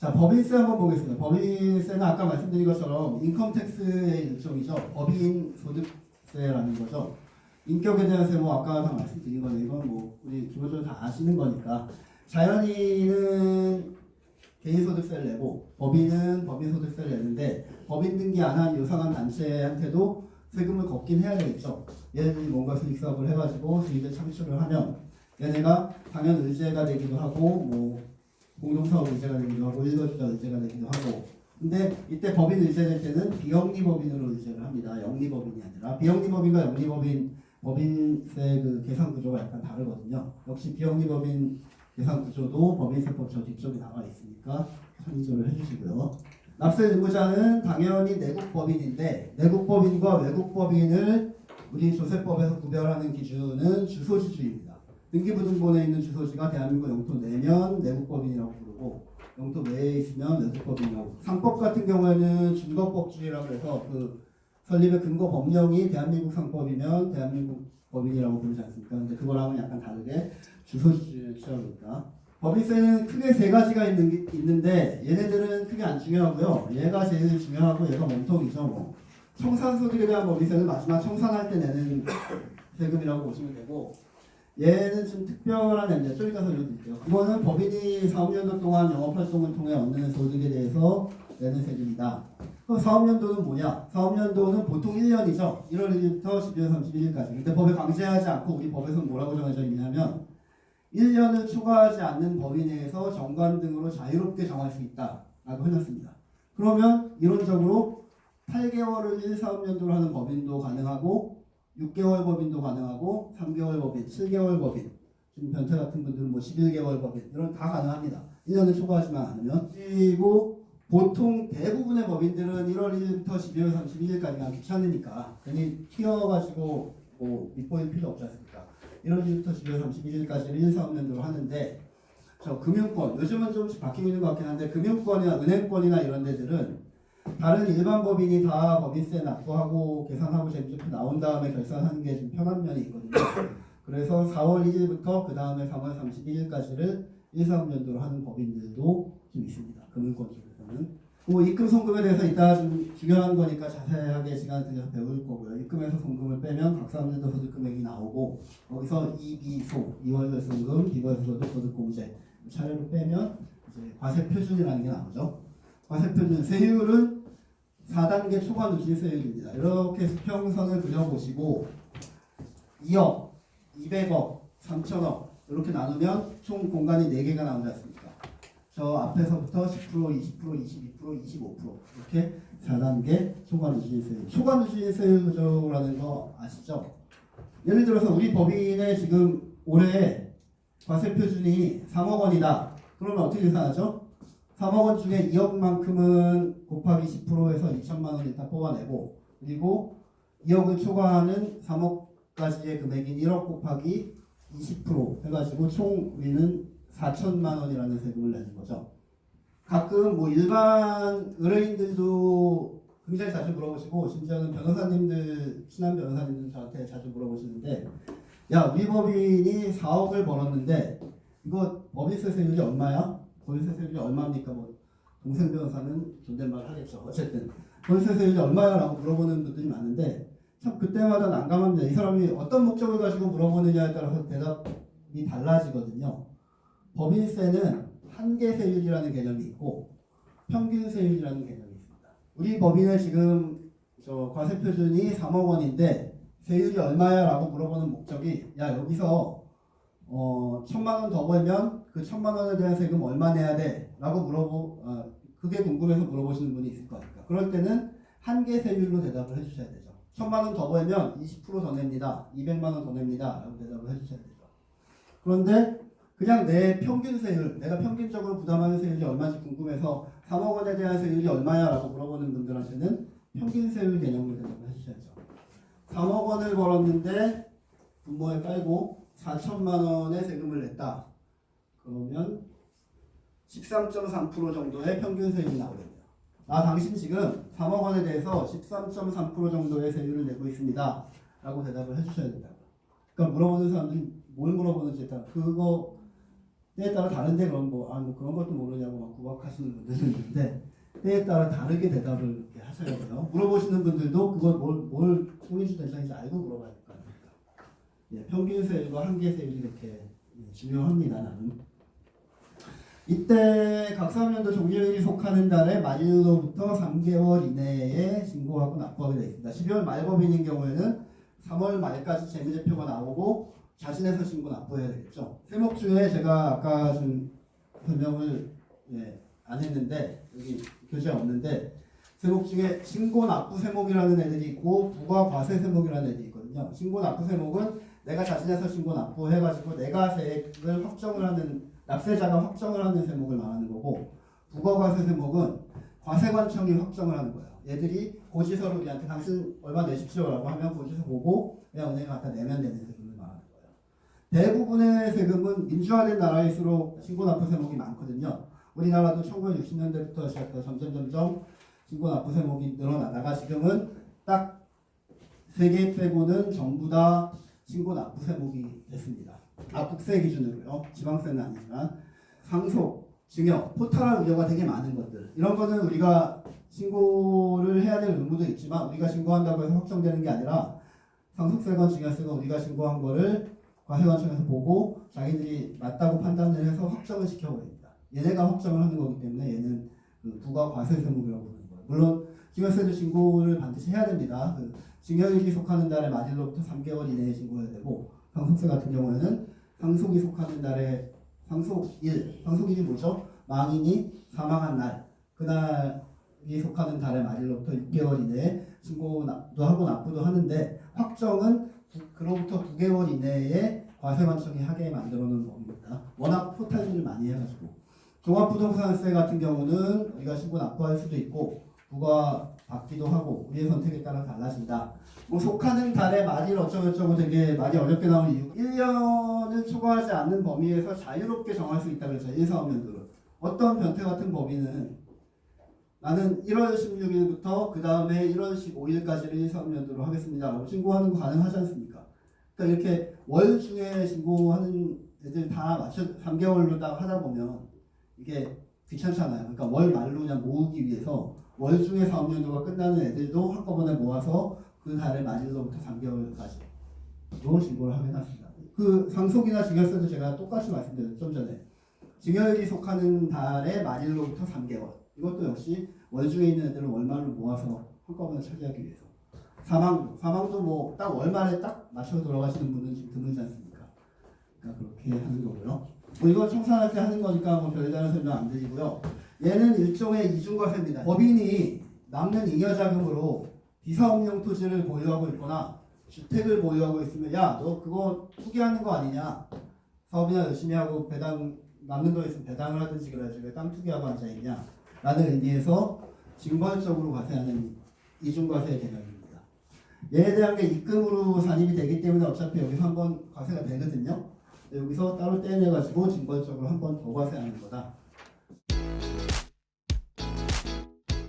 자, 법인세 한번 보겠습니다. 법인세는 아까 말씀드린 것처럼 인컴텍스의 일종이죠. 법인 소득세라는 거죠. 인격에 대한 세무 아까 다 말씀드린 거는 이건 뭐 우리 기본적으로 다 아시는 거니까 자연인은 개인 소득세를 내고 법인은 법인 소득세를 내는데 법인 등기 안 한 유상한 단체한테도 세금을 걷긴 해야 되겠죠. 얘네들이 뭔가 수익 사업을 해가지고 수익을 창출을 하면 얘네가 당연 의제가 되기도 하고 뭐 공동사업 의제가 되기도 하고 일거주자 의제가 되기도 하고 근데 이때 법인 의제될 때는 비영리 법인으로 의제를 합니다. 영리 법인이 아니라 비영리 법인과 영리 법인 법인세 그 계산 구조가 약간 다르거든요. 역시 비영리 법인 계산 구조도 법인세법 저 뒤쪽에 나와 있으니까 참조를 해주시고요. 납세 의무자는 당연히 내국 법인인데 내국 법인과 외국 법인을 우리 조세법에서 구별하는 기준은 주소지주입니다. 등기부등본에 있는 주소지가 대한민국 영토 내면 내국법인이라고 부르고 영토 외에 있으면 외국법인이라고 상법 같은 경우에는 준거법주의라고 해서 그 설립의 근거 법령이 대한민국 상법이면 대한민국 법인이라고 부르지 않습니까? 근데 그거랑은 약간 다르게 주소지주의를 취합니다. 법인세는 크게 세 가지가 있는 게- 있는데 얘네들은 크게 안 중요하고요. 얘가 제일 중요하고 얘가 몸통이죠. 뭐 청산소득에 대한 법인세는 마지막 청산할 때 내는 세금이라고 보시면 되고 얘는 좀 특별한 앱인데 좀 이따 설명드릴게요. 이거는 법인이 4, 5년도 동안 영업활동을 통해 얻는 소득에 대해서 내는 세금이다. 그럼 4, 5년도는 뭐냐? 4, 5년도는 보통 1년이죠. 1월 1일부터 12월 31일까지. 근데 법에 강제하지 않고 우리 법에서는 뭐라고 정해져 있냐면 1년을 초과하지 않는 내에서 정관 등으로 자유롭게 정할 수 있다. 라고 해놨습니다. 그러면 이론적으로 8개월을 1, 4, 5년도로 하는 법인도 가능하고 6개월 법인도 가능하고 3개월 법인, 7개월 법인 지금 변태 같은 분들은 뭐 11개월 법인 이런 다 가능합니다. 1년을 초과하지만 않으면 그리고 보통 대부분의 법인들은 1월 1일부터 12월 31일까지 그냥 귀찮으니까 괜히 튀어가지고 뭐 밑보일 필요 없지 않습니까? 1월 1일부터 12월 31일까지를 1, 4, 5년도로 하는데 저 금융권 요즘은 조금씩 바뀌고 있는 것 같긴 한데 금융권이나 은행권이나 이런 데들은 다른 일반 법인이 다 법인세 납부하고 계산하고 재무제표 나온 다음에 결산하는 게 좀 편한 면이 있거든요. 그래서 4월 1일부터 그 다음에 3월 31일까지를 1, 3, 년도로 하는 법인들도 좀 있습니다. 금융권 쪽에서는. 그 입금 송금에 대해서 이따 좀 중요한 거니까 자세하게 시간 들여서 배울 거고요. 입금에서 송금을 빼면 각 사람들도 소득 금액이 나오고 거기서 이비소, 이월별 송금, 비월별 소득 소득 공제 차례로 빼면 이제 과세 표준이라는 게 나오죠. 과세 표준 세율은 4단계 초과 누진세율입니다. 이렇게 수평선을 그려보시고 2억, 200억, 3천억 이렇게 나누면 총 공간이 4개가 나오지 않습니까? 저 앞에서부터 10%, 20%, 22%, 25% 이렇게 4단계 초과 누진세율. 초과 누진세율 구조라는 거 아시죠? 예를 들어서 우리 법인의 지금 올해 과세 표준이 3억 원이다. 그러면 어떻게 계산하죠? 3억 원 중에 2억만큼은 곱하기 10%에서 2천만 원 일단 뽑아내고 그리고 2억을 초과하는 3억까지의 금액인 1억 곱하기 20% 해가지고 총 우리는 4천만 원이라는 세금을 내는 거죠. 가끔 뭐 일반 의뢰인들도 굉장히 자주 물어보시고 심지어는 변호사님들 친한 변호사님들 저한테 자주 물어보시는데 야 우리 법인이 4억을 벌었는데 이거 법인세 세율이 얼마야? 법인세 세율이 얼마입니까? 뭐 동생 변호사는 존댓말 하겠죠. 어쨌든 법인세 세율이 얼마야라고 물어보는 분들이 많은데 참 그때마다 난감합니다. 이 사람이 어떤 목적을 가지고 물어보느냐에 따라서 대답이 달라지거든요. 법인세는 한계 세율이라는 개념이 있고 평균 세율이라는 개념이 있습니다. 우리 법인의 지금 저 과세 표준이 3억 원인데 세율이 얼마야라고 물어보는 목적이 야 여기서 어 천만 원 더 벌면 그 천만 원에 대한 세금 얼마 내야 돼?라고 물어보 어, 그게 궁금해서 물어보시는 분이 있을 거니까 그럴 때는 한계 세율로 대답을 해주셔야 되죠. 천만 원 더 벌면 20%더 냅니다. 200만 원 더 냅니다.라고 대답을 해주셔야 되죠. 그런데 그냥 내 평균 세율, 내가 평균적으로 부담하는 세율이 얼마인지 궁금해서 3억 원에 대한 세율이 얼마야 라고 물어보는 분들한테는 평균 세율 개념으로 대답을 해주셔야죠. 3억 원을 벌었는데 분모에 깔고 4천만 원의 세금을 냈다. 그러면 13.3% 정도의 평균 세율이 나오겠네요. 아, 당신 지금 3억 원에 대해서 13.3% 정도의 세율을 내고 있습니다. 라고 대답을 해주셔야 된다고. 그러니까 물어보는 사람들이 뭘 물어보는지에 따라 그거 때에 따라 다른데 그럼 뭐, 아, 뭐 그런 것도 모르냐고 막 구박하시는 분들도 있는데 때에 따라 다르게 대답을 하셔야 돼요. 물어보시는 분들도 그걸 뭘, 뭘 통일주 대상인지 알고 물어봐야 될 거 아닙니까? 예, 평균 세율과 한계 세율이 이렇게 예, 중요합니다. 나는. 이때 각 사업연도 종료일이 속하는 달에 말일로부터 3개월 이내에 신고하고 납부하게 되어 있습니다. 12월 말법인인 경우에는 3월 말까지 재무제표가 나오고 자신에서 신고 납부해야 되겠죠. 세목주에 제가 아까 좀 설명을 예, 안 했는데 여기 교재 없는데 세목 중에 신고 납부 세목이라는 애들이 있고 부과 과세 세목이라는 애들이 있거든요. 신고 납부 세목은 내가 자신에서 신고 납부해가지고 내가 세액을 확정을 하는 납세자가 확정을 하는 세목을 말하는 거고 부가과세 세목은 과세관청이 확정을 하는 거예요. 얘들이 고지서를 우리한테 당신 얼마 내십시오라고 하면 고지서 보고 그냥 은행에 갖다 내면 되는 세금을 말하는 거예요. 대부분의 세금은 민주화된 나라일수록 신고납부 세목이 많거든요. 우리나라도 1960년대부터 시작해서 점점 점점 신고납부 세목이 늘어나다가 지금은 딱 세 개 빼고는 전부 다 신고 납부 세 목이 됐습니다. 아, 국세 기준으로요. 지방세는 아니지만 상속, 증여, 포탈할 우려가 되게 많은 것들. 이런 거는 우리가 신고를 해야 될 의무도 있지만 우리가 신고한다고 해서 확정되는 게 아니라 상속세건 증여세건 우리가 신고한 거를 과세관청에서 보고 자기들이 맞다고 판단을 해서 확정을 시켜버립니다. 얘네가 확정을 하는 거기 때문에 얘는 그 부가 과세 세목이라고 부르는 거예요. 물론 증여세도 신고를 반드시 해야 됩니다. 그 증여일이 속하는 달의 말일로부터 3개월 이내에 신고해야 되고 상속세 같은 경우에는 상속이 속하는 달에 상속일, 상속일이 뭐죠? 망인이 사망한 날, 그날이 속하는 달의 말일로부터 6개월 이내에 신고도 하고 납부도 하는데 확정은 두- 그로부터 9개월 이내에 과세관청이 하게 만들어 놓은 법입니다. 워낙 포탈들을 많이 해가지고 종합부동산세 같은 경우는 우리가 신고 납부할 수도 있고 부가 받기도 하고 우리의 선택에 따라 달라진다. 뭐 속하는 달에 말일 어쩌고저쩌고 되게 말이 어렵게 나오는 이유. 1년을 초과하지 않는 범위에서 자유롭게 정할 수 있다 그랬죠 1사업년도를. 어떤 변태 같은 법인은 나는 1월 16일부터 그 다음에 1월 15일까지를 1사업년도로 하겠습니다 라고 신고하는 거 가능하지 않습니까? 그러니까 이렇게 월 중에 신고하는 애들 다 맞춰 3개월로 딱 하다 보면 이게 귀찮잖아요 그러니까 월 말로 그냥 모으기 위해서 월 중에 사업년도가 끝나는 애들도 한꺼번에 모아서 그 달의 말일로부터 3개월까지 로 신고를 하게 해놨습니다. 그 상속이나 증여세도 제가 똑같이 말씀드렸죠 좀 전에 증여일이 속하는 달의 말일로부터 3개월 이것도 역시 월 중에 있는 애들을 월말로 모아서 한꺼번에 처리하기 위해서 사망도 사망도 뭐 딱 월말에 딱 맞춰 돌아가시는 분은 지금 드물지 않습니까? 그러니까 그렇게 하는 거고요. 뭐 이거 청산할 때 하는 거니까 뭐 별다른 설명 안 드리고요. 얘는 일종의 이중과세입니다. 법인이 남는 잉여자금으로 비사업용 토지를 보유하고 있거나 주택을 보유하고 있으면 야 너 그거 투기하는 거 아니냐 사업이나 열심히 하고 배당 남는 돈 있으면 배당을 하든지 그래야지 왜 땅 투기하고 앉아있냐 라는 의미에서 징벌적으로 과세하는 이중과세 개념입니다 얘에 대한 게 입금으로 산입이 되기 때문에 어차피 여기서 한번 과세가 되거든요 여기서 따로 떼내가지고 징벌적으로 한 번 더 과세하는 거다